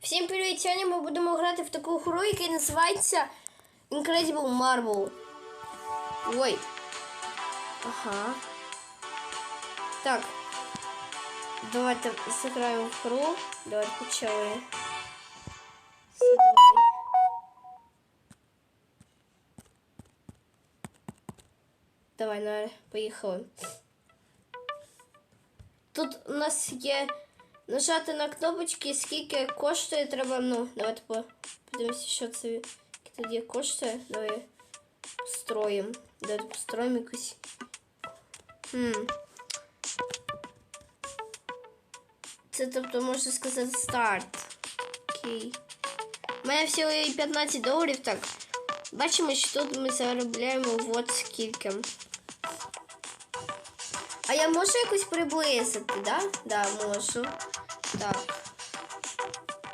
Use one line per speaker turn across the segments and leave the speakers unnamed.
Всім привіт! Сьогодні ми будемо грати в таку гру, яка називається Incredible Marble. Ой. Ага. Так. Давайте зіграємо в гру. Давайте почали. Все, давай. Давай, на, поїхали. Тут у нас є нажати на кнопочки, скільки коштує, треба, ну, давайте по- подивимося, що це яке тоді коштує. Давай построїмо. Давайте построїмо якусь. Хм. Це тобто можна сказати старт. Окей. У мене всього є 15 доларів, так. Бачимо, що тут ми заробляємо от скільки. А я можу якось приблизити, да? Да, можу. Так.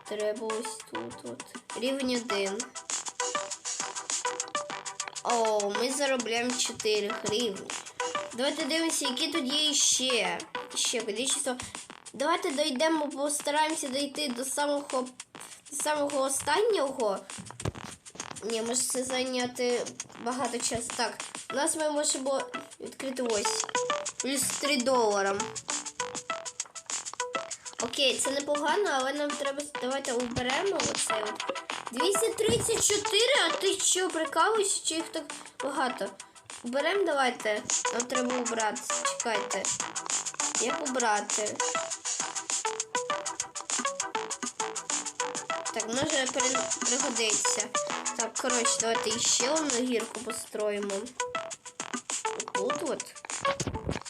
Треба ось тут от. Рівень 1. О, ми заробляємо 4 гривні. Давайте дивимося, які тут є ще. Ще количество. Давайте дійдемо, постараємося дійти до самого до самого останнього. Ні, може це зайняти багато часу. Так, у нас ми можемо відкрити ось. Плюс 3 долара. Окей, це непогано, але нам треба. Давайте уберемо оце 234, а ти що, прикалуєшся, чи їх так багато? Уберемо, давайте. Нам треба убрати. Чекайте. Як убрати? Так, може при- пригодиться. Так, коротше, давайте ще одну гірку построїмо. Тут от.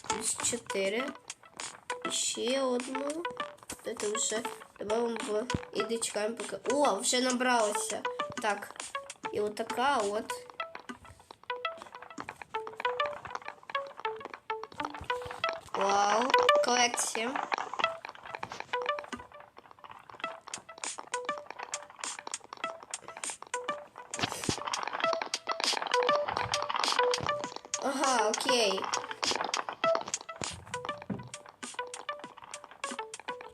Плюс 4. Ще одну. Це вже добавимо в і дочекаємо поки. О, вже набралося. Так. І от така от. Вау, колекція. Ага, окей.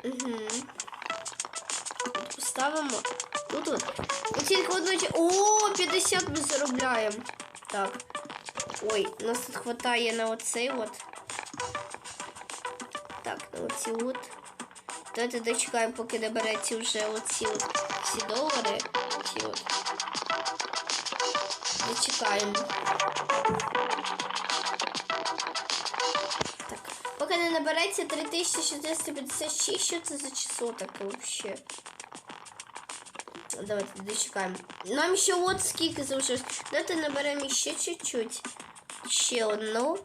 Угу. Поставимо. Ну тут. Тільки одночі. О, 50 ми заробляємо. Так. Ой, нас тут хватає на оцей от. Так, на оці от. Давайте дочекаємо, поки набереться вже оці от всі долари. Ці от. Дочекаємо. Поки 3456, що це за число таке вообще? Давайте дочекаємо. Нам ще от скільки залишилось. Давайте наберемо ще чуть-чуть. Ще одну.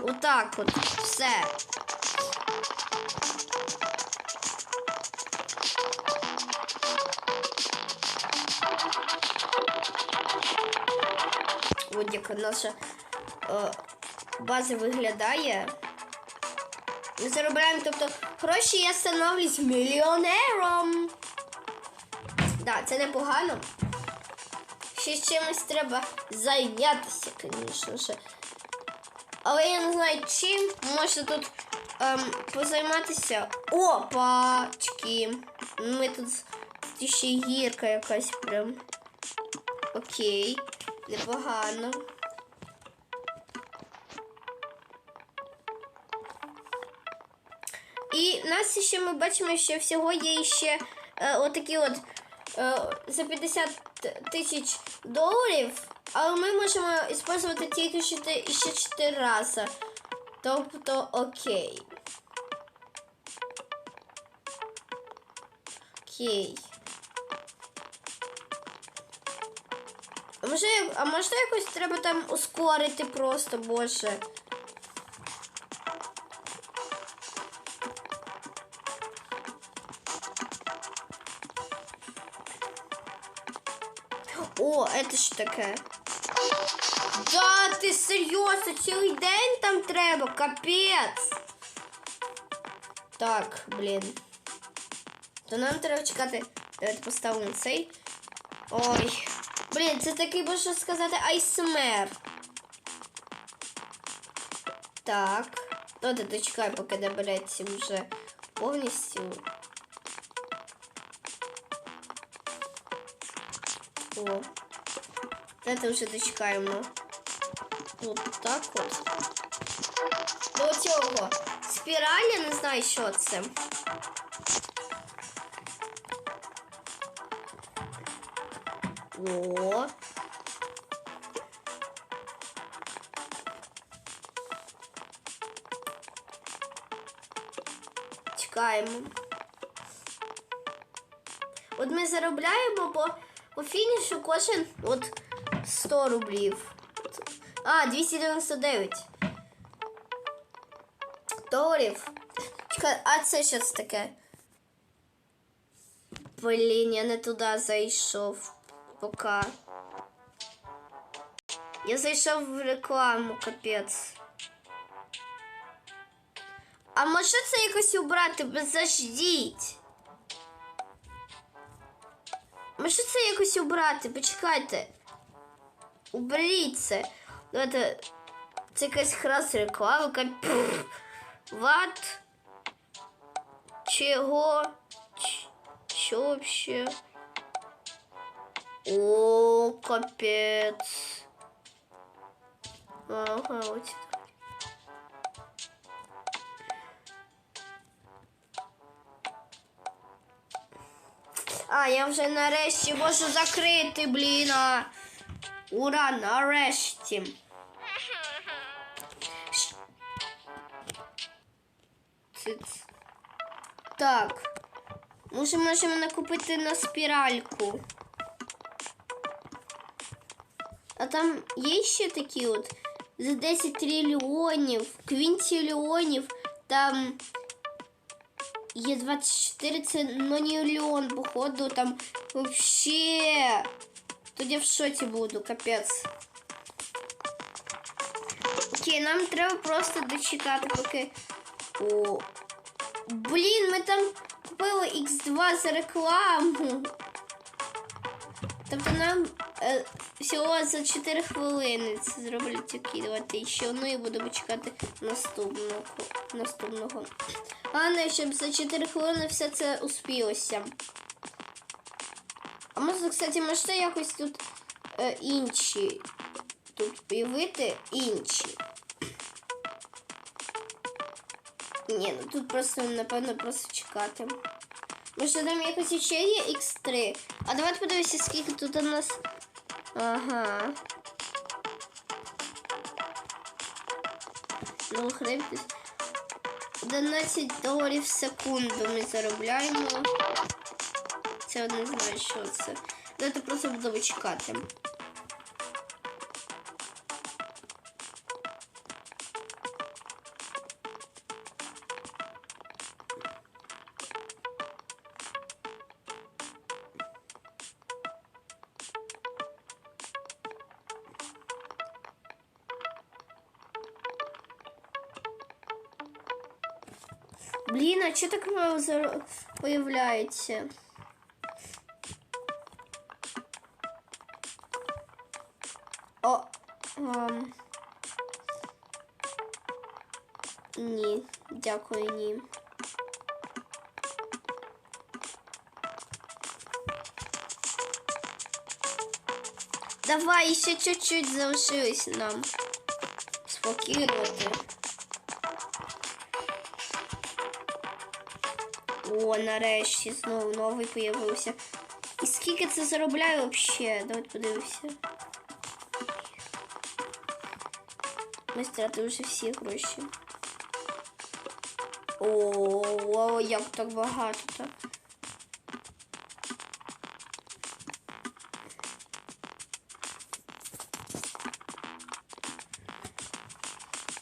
Отак от. Все. От як наша е, база виглядає. Ми заробляємо, тобто гроші я становлюсь мільйонером. Да, це непогано. Ще чимось треба зайнятися, звісно ж. Але я не знаю чим. Може тут ем, позайматися. Опачки. Ми тут ще гірка якась прям. Окей. Непогано. І нас ще ми бачимо, що всього є ще е, отакі от е, за 50 тисяч доларів, але ми можемо використовувати тільки ще, ще 4 рази. Тобто окей. Окей. А може, а може якось треба там ускорити просто, боже. О, это ж таке. Да, ти серйозно, цілий день там треба, капець. Так, блін. То нам треба чекати. Давайте поставимо цей. Ой. Блін, це такий, можна сказати, айсмер. Так. Давайте дочекаємо, поки набереться вже повністю. О. Це вже дочекаємо. От так от. До цього. Спіраль, я не знаю, що це. О. Чекаємо. От ми заробляємо по, по фінішу кожен от 100 рублів. А, 299 доларів. Чекай, а це що це таке? Блін, я не туди зайшов. Пока. Я зайшов в рекламу, капець. А може це якось убрати? Заждіть. Може це якось убрати? Почекайте. Уберіть це. Давайте. Це якась храс реклама. Ват. Чого? Що вообще? О, капець. Ага, ось А, я вже нарешті можу закрити, блін. Ура, нарешті. Циц. Так. Може, можемо накупити на спіральку. А там є ще такі от за 10 трильйонів, квінтильйонів, там є 24, це нонільйон, походу, там вообще. Тоді в шоці буду, капець. Окей, нам треба просто дочекати, поки. О. Блін, ми там купили X2 за рекламу. Тобто нам е, всього за 4 хвилини це зроблять окей. Давайте ще одну і будемо чекати наступного. наступного. Головне, щоб за 4 хвилини все це успілося. А може, кстати, можете якось тут е, інші тут появити інші. Ні, ну тут просто, напевно, просто чекати. Може там якось ще є X3. А давайте подивимося, скільки тут у нас. Ага. Ну, хребтись. 11 доларів в секунду ми заробляємо. Це одне знаю, що це. Давайте просто буду чекати. Блін, а що так мало появляється? О, ем... Ні, дякую, ні. Давай, ще чуть-чуть залишилось нам. Спокійнути. О, нарешті знову новий появився. І скільки це заробляє взагалі? Давайте подивимося. Ми стратили вже всі гроші. О, як так багато так.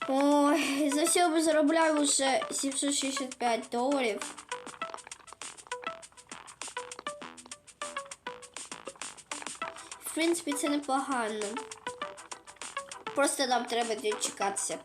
Ой, за все заробляю вже 765 доларів. В принципі, це непогано. Просто нам треба дочекатися.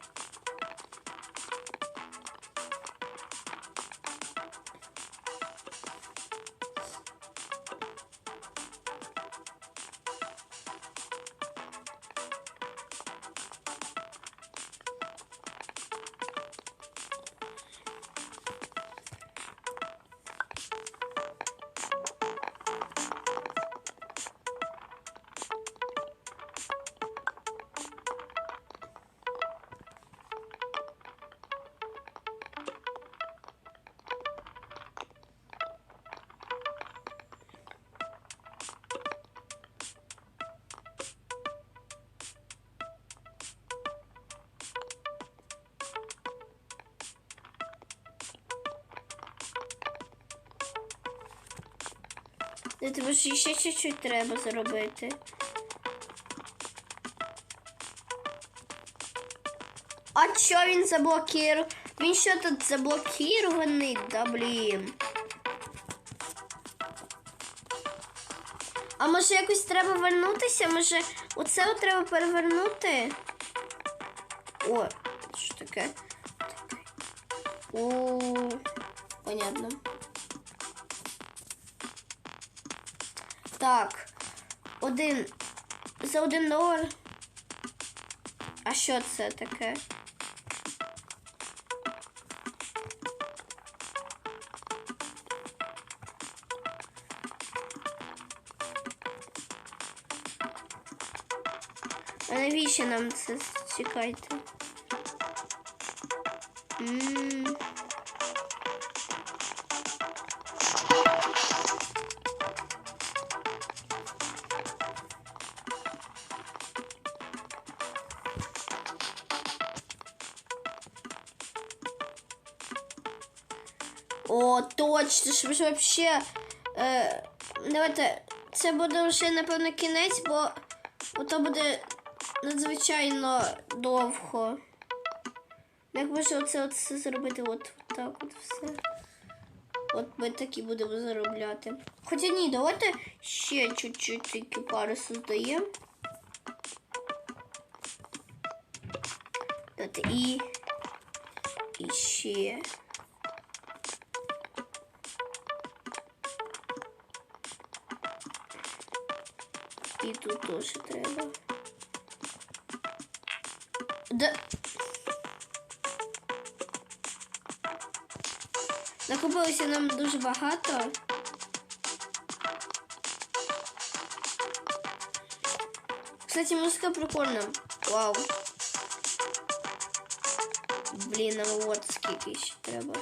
Тебе ж ще чуть-чуть треба зробити. А що він заблокував? Він що тут заблокований? Да блін. А може якось треба вернутися? Може оце треба перевернути? О, що таке? О, понятно. Так. Один. За один долар. А що це таке? А навіщо нам це чекайте? М. О, точно, щоб ж вообще. Е, давайте. Це буде вже, напевно, кінець, бо, бо то буде надзвичайно довго. Як може оце, оце зробити от так от все. От ми так і будемо заробляти. Хоча ні, давайте ще чуть-чуть тільки пару создаємо. І. І ще. Тут треба. Да. Накопилося нам дуже багато. Кстати, музика прикольна. Вау. Блін, нам от скільки ще треба.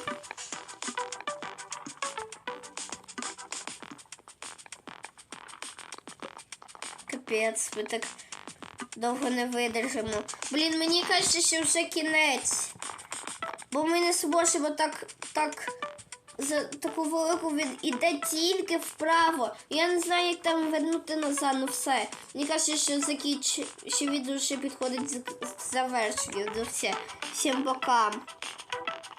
Капець, ми так довго не видержимо. Блін, мені кажеться, що вже кінець. Бо ми не зможемо так, так за таку велику від іде тільки вправо. Я не знаю, як там вернути назад, ну все. Мені кажеться, що закінч... що відео ще підходить з- з завершенню. Ну все. Всім пока.